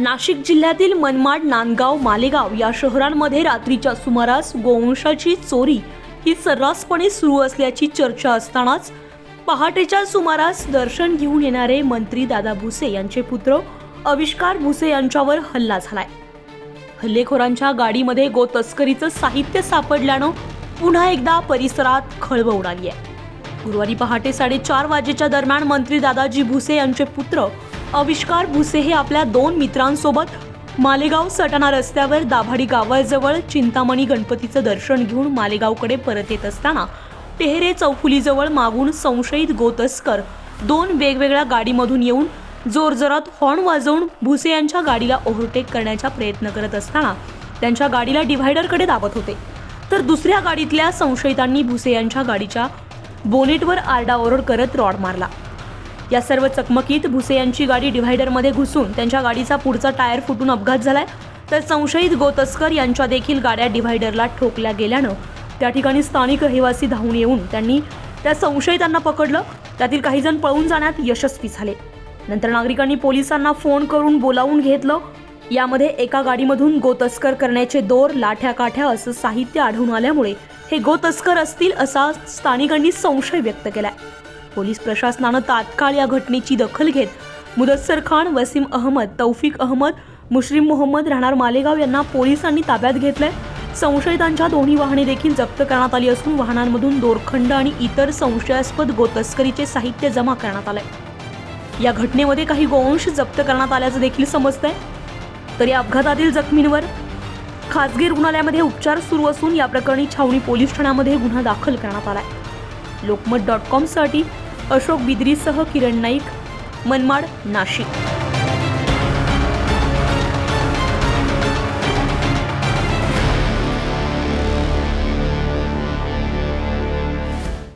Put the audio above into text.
नाशिक जिल्ह्यातील मनमाड नांदगाव मालेगाव या शहरांमध्ये रात्रीच्या सुमारास गोवंशाची चोरी ही सर्रासपणे सुरू असल्याची चर्चा असतानाच पहाटेच्या सुमारास दर्शन घेऊन येणारे मंत्री दादा भुसे यांचे पुत्र आविष्कार भुसे यांच्यावर हल्ला झालाय. हल्लेखोरांच्या गाडीमध्ये गो तस्करीचं साहित्य सापडल्यानं पुन्हा एकदा परिसरात खळबळ उडाली आहे गुरुवारी पहाटे साडेचार वाजेच्या दरम्यान मंत्री दादाजी भुसे यांचे पुत्र आविष्कार भुसे हे आपल्या दोन मित्रांसोबत मालेगाव सटाणा रस्त्यावर दाभाडी गावाजवळ चिंतामणी गणपतीचं दर्शन घेऊन मालेगावकडे परत येत असताना टेहरे चौफुलीजवळ मागून संशयित गोतस्कर दोन वेगवेगळ्या गाडीमधून येऊन जोरजोरात हॉर्न वाजवून भुसे यांच्या गाडीला ओव्हरटेक करण्याचा प्रयत्न करत असताना त्यांच्या गाडीला डिव्हायडरकडे दाबत होते. तर दुसऱ्या गाडीतल्या संशयितांनी भुसे यांच्या गाडीच्या बोनेटवर आरडाओरड करत रॉड मारला. या सर्व चकमकीत भुसे यांची गाडी डिव्हायडरमध्ये घुसून त्यांच्या गाडीचा पुढचा टायर फुटून अपघात झालाय. तर संशयित गोतस्कर यांच्या देखील गाड्या डिव्हायडरला ठोकल्या गेल्यानं त्या ठिकाणी स्थानिक रहिवासी धावून येऊन त्यांनी त्या संशयितांना पकडलं. त्यातील काही जण पळून जाण्यात यशस्वी झाले. नंतर नागरिकांनी पोलिसांना फोन करून बोलावून घेतलं. यामध्ये एका गाडीमधून गोतस्कर करण्याचे दोर लाठ्या काठ्या असं साहित्य आढळून आल्यामुळे हे गोतस्कर असतील असा स्थानिकांनी संशय व्यक्त केलाय. पोलीस प्रशासनानं तात्काळ या घटनेची दखल घेत मुदस्सर खान वसीम अहमद तौफिक अहमद मुश्रीम मोहम्मद राहणार मालेगाव यांना पोलिसांनी ताब्यात घेतलंय. संशयितांच्या दोन्ही वाहने देखील जप्त करण्यात आली असून वाहनांमधून दोरखंड आणि इतर संशयास्पद गोतस्करीचे साहित्य जमा करण्यात आलंय. या घटनेमध्ये काही गोवंश जप्त करण्यात आल्याचं देखील समजतंय. तर या अपघातातील जखमींवर खासगी रुग्णालयामध्ये उपचार सुरू असून या प्रकरणी छावणी पोलीस ठाण्यामध्ये गुन्हा दाखल करण्यात आलाय. लोकमत डॉट कॉमसाठी अशोक बिद्रीसह किरण नाईक मनमाड नाशिक.